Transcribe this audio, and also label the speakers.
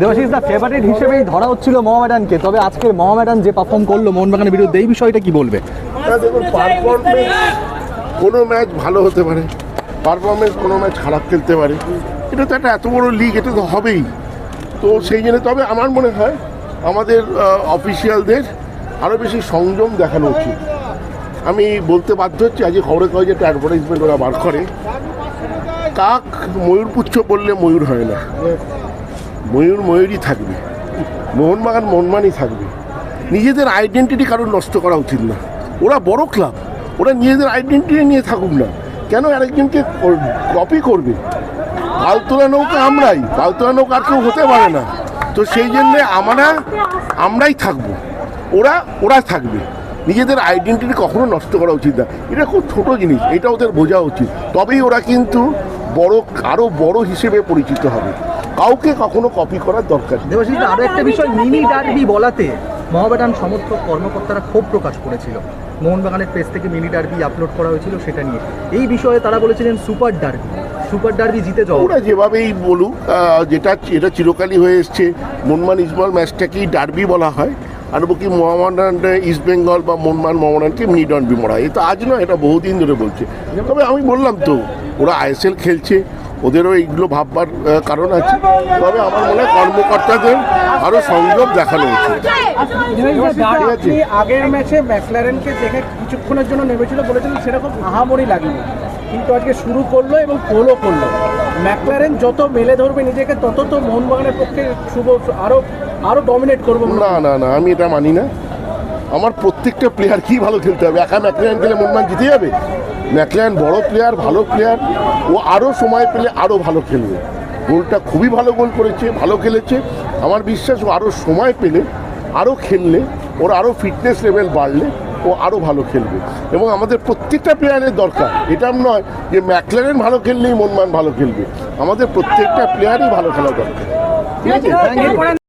Speaker 1: Debashis the favourite হিসেবেই ধরা হচ্ছিল মোহামেডানকে। তবে আজকের মোহামেডান যে পারফর্ম করল মোহনবাগানের বিরুদ্ধে, এই বিষয়টা কি বলবে?
Speaker 2: দেখুন পারফরমেন্স কোনো ম্যাচ ভালো হতে পারে পারফরমেন্স কোনো ম্যাচ খারাপ খেলতে পারে। এটা তো একটা এত বড় লিগ এটা তো হবেই। তো সেই জন্য তবে আমার মনে হয়, আমাদের অফিসিয়ালদের আরও বেশি সংযম দেখানো উচিত। আমি বলতে বাধ্য হচ্ছি, আজকে খবরে কাগজে একটা অ্যাডভার্টাইজমেন্ট ওরা বার করে, কাক ময়ূর পুচ্ছ বললে ময়ূর হয় না। ময়ূর ময়ূরই থাকবে। মোহনবাগান মনমানই থাকবে। নিজেদের আইডেন্টিটি কারোর নষ্ট করা উচিত না। ওরা বড় ক্লাব ওরা নিজেদের আইডেন্টিটি নিয়ে থাকুক না। কেন আরেকজনকে কপি করবে? পালতোলা নৌকা আমরাই। পালতোলা নৌকা আর কেউ হতে পারে না। তো সেই জন্যে আমরা, আমরাই থাকব। ওরা ওরা থাকবে। নিজেদের আইডেন্টিটি কখনো নষ্ট করা উচিত না। এটা খুব ছোট জিনিস। এটা ওদের বোঝা উচিত। তবেই ওরা কিন্তু বড় আরও বড় হিসেবে পরিচিত হবে। কাউকে কখনো কপি করার দরকার নেই।
Speaker 1: দেবাশিস দা আরও একটা বিষয় মিনি ডার্বি বলাতে মোহামেডান সমর্থক কর্মকর্তারা ক্ষোভ প্রকাশ করেছিল। মোহনবাগানের পেজ থেকে মিনি ডার্বি আপলোড করা হয়েছিল সেটা নিয়ে। এই বিষয়ে তারা বলেছিলেন সুপার ডার্বি। সুপার ডার্বি জিতে যাও।
Speaker 2: ওরা যেভাবেই বলুক যেটা এটা চিরকালই হয়ে এসছে। মনমান ইসমাল ম্যাচটাকেই ডার্বি বলা হয়। আর কি মোহামেডান ইস্ট বেঙ্গল বা মনমান মোহামেডানকে মিনি ডার্বি বলা হয়। এটা আজ নয় এটা বহুদিন ধরে বলছে। তবে আমি বললাম তো ওরা আইএসএল খেলছে। ওদেরও এইগুলো ভাববার কারণ আছে। তবে আমার মনে হয় কর্মকর্তাদের আরও সংযোগ দেখানো উচিত।
Speaker 3: আগের ম্যাচে ম্যাকলারেনকে দেখে কিছুক্ষণের জন্য নেমেছিল বলেছিলেন সেরকম আহামরি লাগেনি। কিন্তু আজকে শুরু করল এবং গোলও করল। ম্যাকলারেন যত মেলে ধরবে নিজেকে তত তো মোহনবাগানের পক্ষে শুভ আরও আরও ডমিনেট করব
Speaker 2: না না না আমি এটা মানি না। আমার প্রত্যেকটা প্লেয়ার কি ভালো খেলতে হবে? একা ম্যাকলেন খেলে মনমান জিতে যাবে? ম্যাকলেন বড় প্লেয়ার ভালো প্লেয়ার ও আরও সময় পেলে আরও ভালো খেলবে। গোলটা খুবই ভালো গোল করেছে ভালো খেলেছে। আমার বিশ্বাস ও আরও সময় পেলে আরও খেললে ওর আরও ফিটনেস লেভেল বাড়লে ও আরও ভালো খেলবে। এবং আমাদের প্রত্যেকটা প্লেয়ারের দরকার। এটা নয় যে ম্যাকলেন ভালো খেললেই মনমান ভালো খেলবে। আমাদের প্রত্যেকটা প্লেয়ারই ভালো খেলা দরকার। ঠিক আছে?